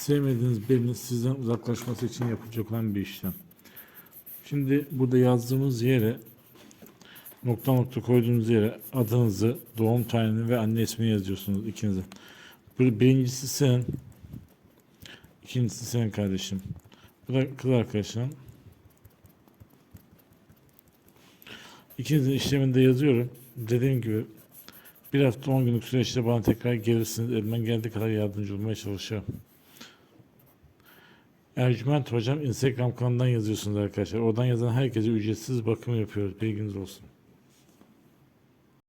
sevmediğiniz birinin sizden uzaklaşması için yapılacak olan bir işlem. Şimdi burada yazdığımız yere nokta nokta koyduğunuz yere adınızı, doğum tarihini ve anne ismini yazıyorsunuz ikinize. Bir- Birincisi sen, ikincisi senin kardeşim. Bu da kız arkadaşın. İkinizin işleminde yazıyorum. Dediğim gibi bir hafta 10 günlük süreçte bana tekrar gelirsiniz. Elimden geldiği kadar yardımcı olmaya çalışıyorum. Ercüment Hocam Instagram kanalından yazıyorsunuz arkadaşlar. Oradan yazan herkese ücretsiz bakım yapıyoruz. Bilginiz olsun.